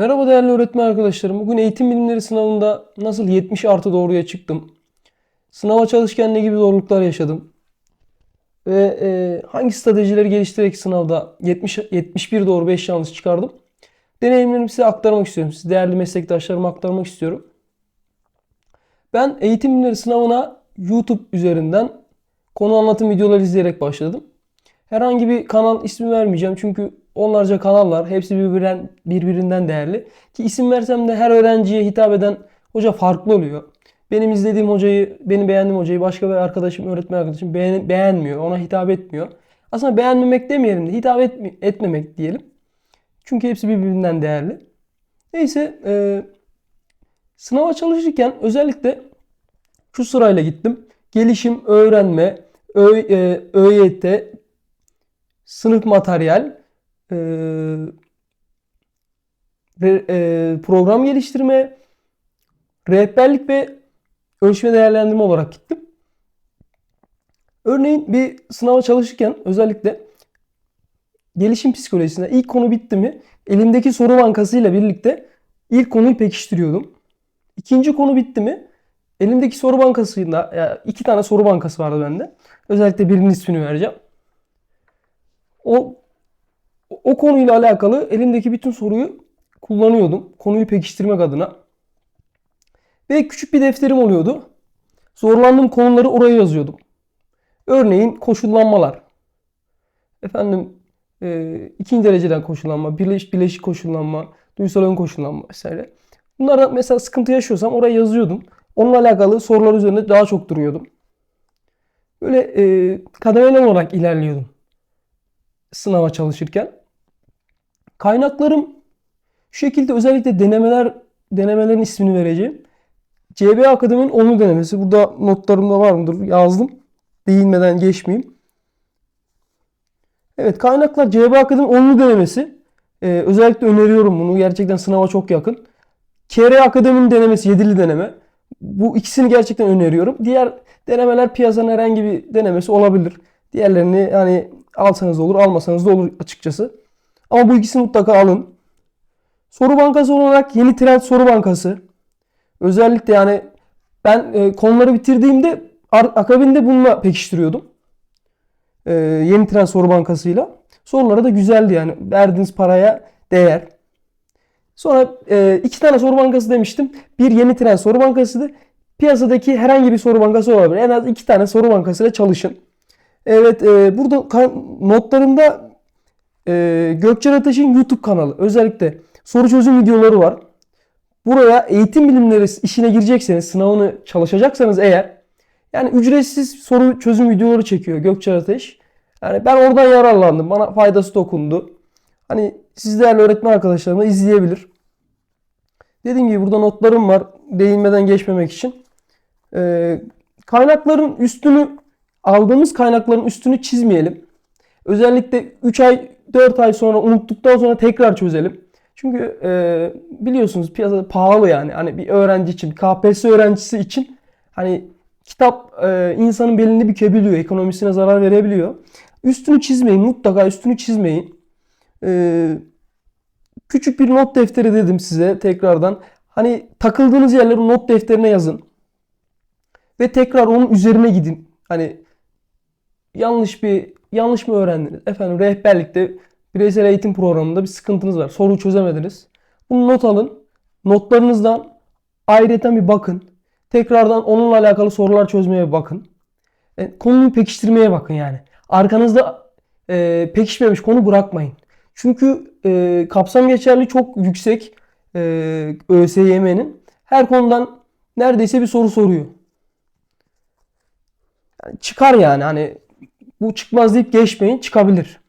Merhaba değerli öğretmen arkadaşlarım. Bugün eğitim bilimleri sınavında nasıl 70 artı doğruya çıktım? Sınava çalışırken ne gibi zorluklar yaşadım? Ve e, hangi stratejileri geliştirerek sınavda 70, 71 doğru 5 yanlış çıkardım? Deneyimlerimi size aktarmak istiyorum. Siz değerli meslektaşlarıma aktarmak istiyorum. Ben eğitim bilimleri sınavına YouTube üzerinden konu anlatım videoları izleyerek başladım. Herhangi bir kanal ismi vermeyeceğim çünkü onlarca kanal var. Hepsi birbirinden, birbirinden değerli. Ki isim versem de her öğrenciye hitap eden hoca farklı oluyor. Benim izlediğim hocayı, benim beğendiğim hocayı başka bir arkadaşım, öğretmen arkadaşım beğen, beğenmiyor. Ona hitap etmiyor. Aslında beğenmemek demeyelim de hitap etme, etmemek diyelim. Çünkü hepsi birbirinden değerli. Neyse e, sınava çalışırken özellikle şu sırayla gittim. Gelişim, öğrenme, Ö, e, ÖYT, sınıf materyal, e, re- e, program geliştirme, rehberlik ve ölçme değerlendirme olarak gittim. Örneğin bir sınava çalışırken özellikle gelişim psikolojisinde ilk konu bitti mi elimdeki soru bankasıyla birlikte ilk konuyu pekiştiriyordum. İkinci konu bitti mi elimdeki soru bankasıyla ya iki tane soru bankası vardı bende. Özellikle birinin ismini vereceğim. O o konuyla alakalı elimdeki bütün soruyu kullanıyordum. Konuyu pekiştirmek adına. Ve küçük bir defterim oluyordu. Zorlandığım konuları oraya yazıyordum. Örneğin koşullanmalar. Efendim e, ikinci dereceden koşullanma, birleş, bileşik koşullanma, duysal ön koşullanma vesaire. Bunlarda mesela sıkıntı yaşıyorsam oraya yazıyordum. Onunla alakalı sorular üzerinde daha çok duruyordum. Böyle e, kademeli olarak ilerliyordum sınava çalışırken. Kaynaklarım şu şekilde özellikle denemeler denemelerin ismini vereceğim. CB Akademi'nin 10'lu denemesi. Burada notlarımda var mıdır? Yazdım. Değinmeden geçmeyeyim. Evet kaynaklar CB Akademi 10'lu denemesi. Ee, özellikle öneriyorum bunu. Gerçekten sınava çok yakın. KR Akademi'nin denemesi 7'li deneme. Bu ikisini gerçekten öneriyorum. Diğer denemeler piyasanın herhangi bir denemesi olabilir. Diğerlerini yani alsanız olur, almasanız da olur açıkçası. Ama bu ikisini mutlaka alın. Soru bankası olarak yeni trend soru bankası. Özellikle yani ben e, konuları bitirdiğimde akabinde bununla pekiştiriyordum. E, yeni trend soru bankasıyla. Soruları da güzeldi yani. Verdiğiniz paraya değer. Sonra e, iki tane soru bankası demiştim. Bir yeni trend soru bankasıydı. Piyasadaki herhangi bir soru bankası olabilir. En az iki tane soru bankasıyla çalışın. Evet e, burada notlarımda e, Gökçen Ateş'in YouTube kanalı özellikle soru çözüm videoları var. Buraya eğitim bilimleri işine girecekseniz, sınavını çalışacaksanız eğer yani ücretsiz soru çözüm videoları çekiyor Gökçen Ateş. Yani ben oradan yararlandım. Bana faydası dokundu. Hani siz değerli öğretmen arkadaşlarım da izleyebilir. Dediğim gibi burada notlarım var. Değinmeden geçmemek için. Ee, kaynakların üstünü aldığımız kaynakların üstünü çizmeyelim. Özellikle 3 ay 4 ay sonra unuttuktan sonra tekrar çözelim. Çünkü e, biliyorsunuz piyasada pahalı yani. Hani bir öğrenci için, KPSS öğrencisi için hani kitap e, insanın belini bükebiliyor, ekonomisine zarar verebiliyor. Üstünü çizmeyin, mutlaka üstünü çizmeyin. E, küçük bir not defteri dedim size tekrardan. Hani takıldığınız yerleri not defterine yazın. Ve tekrar onun üzerine gidin. Hani yanlış bir yanlış mı öğrendiniz? Efendim rehberlikte bireysel eğitim programında bir sıkıntınız var. Soru çözemediniz. Bunu not alın. Notlarınızdan ayrıca bir bakın. Tekrardan onunla alakalı sorular çözmeye bakın. E, konuyu pekiştirmeye bakın yani. Arkanızda e, pekişmemiş konu bırakmayın. Çünkü e, kapsam geçerli çok yüksek e, ÖSYM'nin. Her konudan neredeyse bir soru soruyor. Yani çıkar yani hani bu çıkmaz deyip geçmeyin çıkabilir.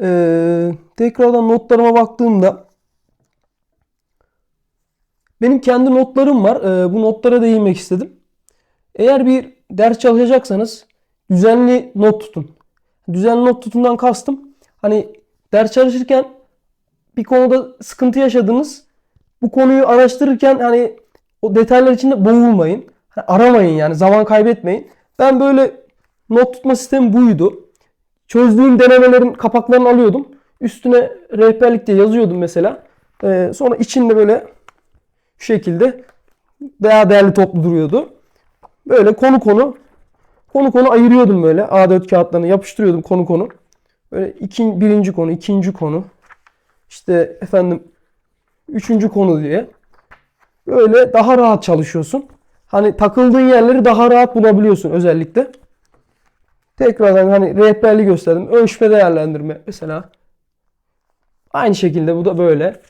Ee, tekrardan notlarıma baktığımda benim kendi notlarım var. Ee, bu notlara değinmek istedim. Eğer bir ders çalışacaksanız düzenli not tutun. Düzenli not tutundan kastım hani ders çalışırken bir konuda sıkıntı yaşadınız. Bu konuyu araştırırken hani o detaylar içinde boğulmayın. Hani aramayın yani zaman kaybetmeyin. Ben böyle not tutma sistemi buydu. Çözdüğüm denemelerin kapaklarını alıyordum. Üstüne rehberlik diye yazıyordum mesela. Ee, sonra içinde böyle şu şekilde daha değerli toplu duruyordu. Böyle konu konu konu konu ayırıyordum böyle. A4 kağıtlarını yapıştırıyordum konu konu. Böyle iki, birinci konu, ikinci konu. İşte efendim üçüncü konu diye. Böyle daha rahat çalışıyorsun. Hani takıldığın yerleri daha rahat bulabiliyorsun özellikle. Tekrardan hani rehberliği gösterdim. Ölçme değerlendirme mesela. Aynı şekilde bu da böyle.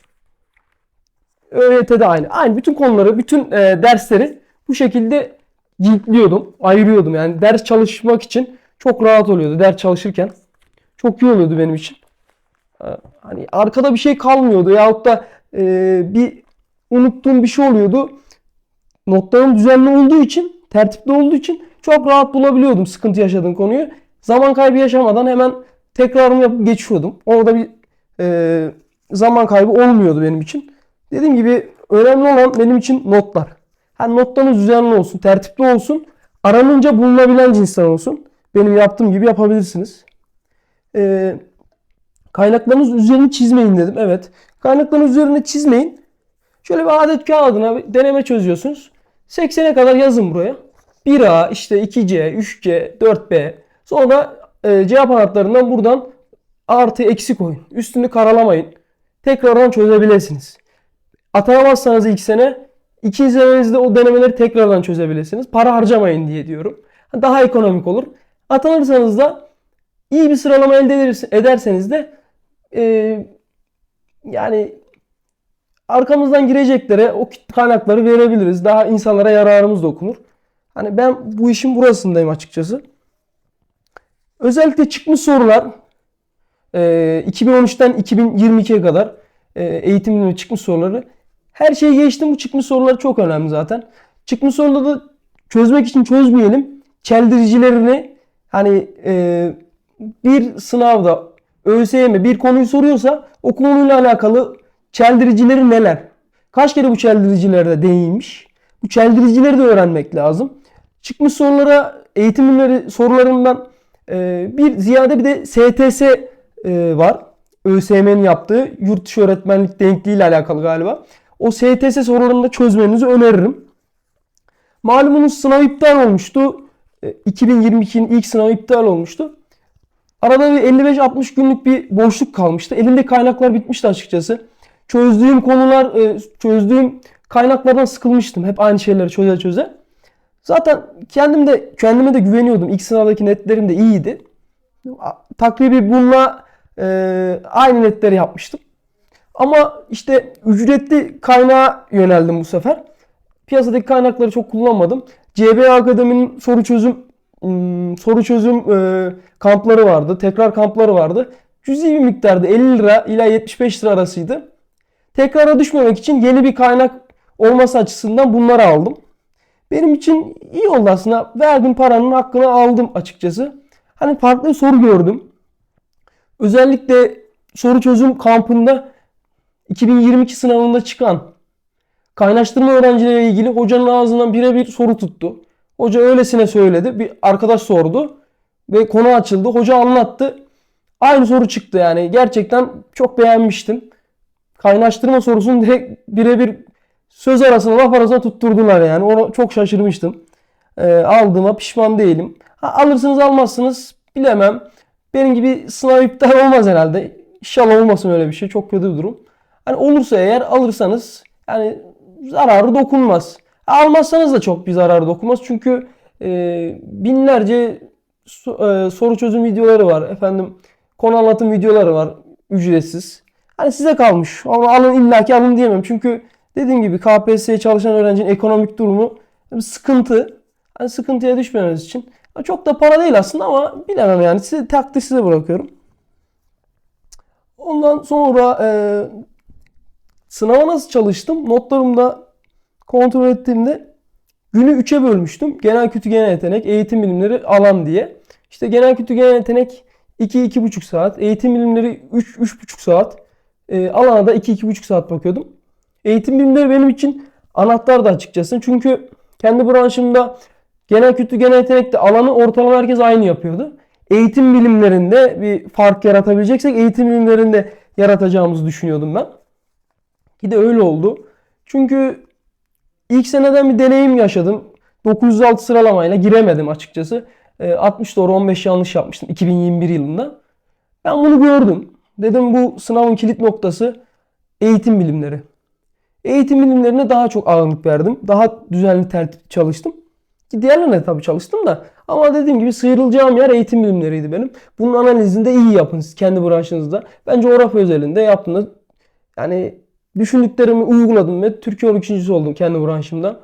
ÖYT'de aynı. Aynı bütün konuları, bütün e, dersleri bu şekilde ciltliyordum, ayırıyordum. Yani ders çalışmak için çok rahat oluyordu ders çalışırken. Çok iyi oluyordu benim için. E, Hani arkada bir şey kalmıyordu yahut da e, bir unuttuğum bir şey oluyordu. Notlarım düzenli olduğu için, tertipli olduğu için çok rahat bulabiliyordum sıkıntı yaşadığım konuyu. Zaman kaybı yaşamadan hemen tekrarımı yapıp geçiyordum. Orada bir e, zaman kaybı olmuyordu benim için. Dediğim gibi önemli olan benim için notlar. Yani notlarınız düzenli olsun, tertipli olsun. Aranınca bulunabilen cinsten olsun. Benim yaptığım gibi yapabilirsiniz. Ee, kaynaklarınız üzerini çizmeyin dedim. Evet. Kaynaklarınız üzerine çizmeyin. Şöyle bir adet kağıdına deneme çözüyorsunuz. 80'e kadar yazın buraya. 1A, işte 2C, 3C, 4B. Sonra e, cevap anahtarından buradan artı eksi koyun. Üstünü karalamayın. Tekrardan çözebilirsiniz. Atamazsanız ilk sene ikinci senenizde o denemeleri tekrardan çözebilirsiniz. Para harcamayın diye diyorum. Daha ekonomik olur. Atanırsanız da iyi bir sıralama elde ederse- ederseniz de e, yani arkamızdan gireceklere o kaynakları verebiliriz. Daha insanlara yararımız dokunur. Hani ben bu işin burasındayım açıkçası. Özellikle çıkmış sorular e, 2013'ten 2022'ye kadar e, eğitim bilimi çıkmış soruları. Her şeyi geçtim bu çıkmış sorular çok önemli zaten. Çıkmış soruları çözmek için çözmeyelim. Çeldiricilerini hani e, bir sınavda ÖSYM bir konuyu soruyorsa o konuyla alakalı çeldiricileri neler? Kaç kere bu çeldiricilerde değinmiş? Bu çeldiricileri de öğrenmek lazım. Çıkmış sorulara eğitim bilimleri sorularından e, bir ziyade bir de STS e, var. ÖSYM'nin yaptığı yurt dışı öğretmenlik denkliği ile alakalı galiba. O STS sorularını da çözmenizi öneririm. Malumunuz sınav iptal olmuştu. E, 2022'nin ilk sınavı iptal olmuştu. Arada bir 55-60 günlük bir boşluk kalmıştı. Elimde kaynaklar bitmişti açıkçası. Çözdüğüm konular, e, çözdüğüm kaynaklardan sıkılmıştım. Hep aynı şeyleri çöze çöze. Zaten kendim de kendime de güveniyordum. İlk sınavdaki netlerim de iyiydi. Takribi bununla e, aynı netleri yapmıştım. Ama işte ücretli kaynağa yöneldim bu sefer. Piyasadaki kaynakları çok kullanmadım. CBA Akademi'nin soru çözüm ım, soru çözüm e, kampları vardı. Tekrar kampları vardı. Cüzi bir miktarda 50 lira ila 75 lira arasıydı. Tekrara düşmemek için yeni bir kaynak olması açısından bunları aldım. Benim için iyi oldu aslında. Verdim paranın hakkını aldım açıkçası. Hani farklı bir soru gördüm. Özellikle soru çözüm kampında 2022 sınavında çıkan kaynaştırma öğrencileriyle ilgili hocanın ağzından birebir soru tuttu. Hoca öylesine söyledi. Bir arkadaş sordu ve konu açıldı. Hoca anlattı. Aynı soru çıktı yani. Gerçekten çok beğenmiştim. Kaynaştırma sorusunu direkt birebir söz arasına laf arasına tutturdular yani. Ona çok şaşırmıştım. Ee, aldığıma pişman değilim. Ha, alırsınız almazsınız bilemem. Benim gibi sınav iptal olmaz herhalde. İnşallah olmasın öyle bir şey. Çok kötü bir durum. Hani olursa eğer alırsanız yani zararı dokunmaz. Almazsanız da çok bir zararı dokunmaz. Çünkü e, binlerce so- e, soru çözüm videoları var. Efendim konu anlatım videoları var. Ücretsiz. Hani size kalmış. Ama alın illaki alın diyemem. Çünkü dediğim gibi KPSS'ye çalışan öğrencinin ekonomik durumu bir sıkıntı. Hani sıkıntıya düşmemeniz için. Çok da para değil aslında ama bilemem yani. Size takdir size bırakıyorum. Ondan sonra e, sınava nasıl çalıştım? Notlarımda kontrol ettiğimde günü 3'e bölmüştüm. Genel kötü genel yetenek, eğitim bilimleri alan diye. İşte genel kötü genel yetenek 2-2,5 saat, eğitim bilimleri 3-3,5 saat, e, alana da 2-2,5 saat bakıyordum. Eğitim bilimleri benim için anahtar da açıkçası. Çünkü kendi branşımda genel kötü genel yetenekte alanı ortalama herkes aynı yapıyordu. Eğitim bilimlerinde bir fark yaratabileceksek eğitim bilimlerinde yaratacağımızı düşünüyordum ben. Bir de öyle oldu. Çünkü ilk seneden bir deneyim yaşadım. 906 sıralamayla giremedim açıkçası. E, 60 doğru 15 yanlış yapmıştım 2021 yılında. Ben bunu gördüm. Dedim bu sınavın kilit noktası eğitim bilimleri. Eğitim bilimlerine daha çok ağırlık verdim. Daha düzenli tertip çalıştım. Ki diğerlerine tabii çalıştım da. Ama dediğim gibi sıyrılacağım yer eğitim bilimleriydi benim. Bunun analizini de iyi yapın siz kendi branşınızda. Ben coğrafya özelinde yaptığımda yani düşündüklerimi uyguladım ve Türkiye 12.si oldum kendi branşımda.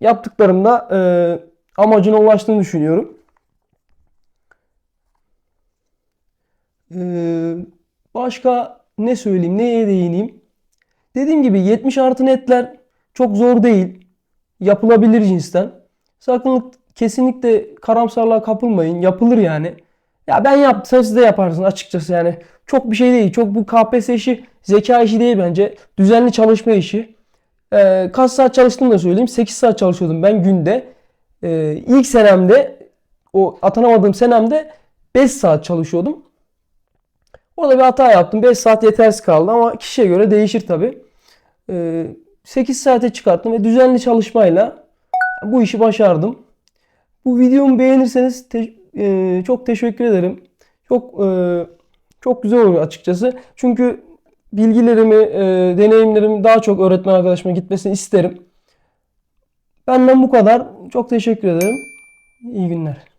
Yaptıklarımda e, amacına ulaştığını düşünüyorum. Ee, başka ne söyleyeyim, neye değineyim? Dediğim gibi 70 artı netler çok zor değil. Yapılabilir cinsten. Sakın kesinlikle karamsarlığa kapılmayın. Yapılır yani. Ya ben yaptım siz de yaparsınız açıkçası yani. Çok bir şey değil. Çok bu KPSS işi zeka işi değil bence. Düzenli çalışma işi. Ee, kaç saat çalıştığımı da söyleyeyim. 8 saat çalışıyordum ben günde. Ee, ilk senemde o atanamadığım senemde 5 saat çalışıyordum. Orada bir hata yaptım. 5 saat yetersiz kaldı ama kişiye göre değişir tabi. 8 saate çıkarttım ve düzenli çalışmayla bu işi başardım. Bu videomu beğenirseniz te- e, çok teşekkür ederim. Çok e, çok güzel oluyor açıkçası. Çünkü bilgilerimi, e, deneyimlerimi daha çok öğretmen arkadaşıma gitmesini isterim. Benden bu kadar. Çok teşekkür ederim. İyi günler.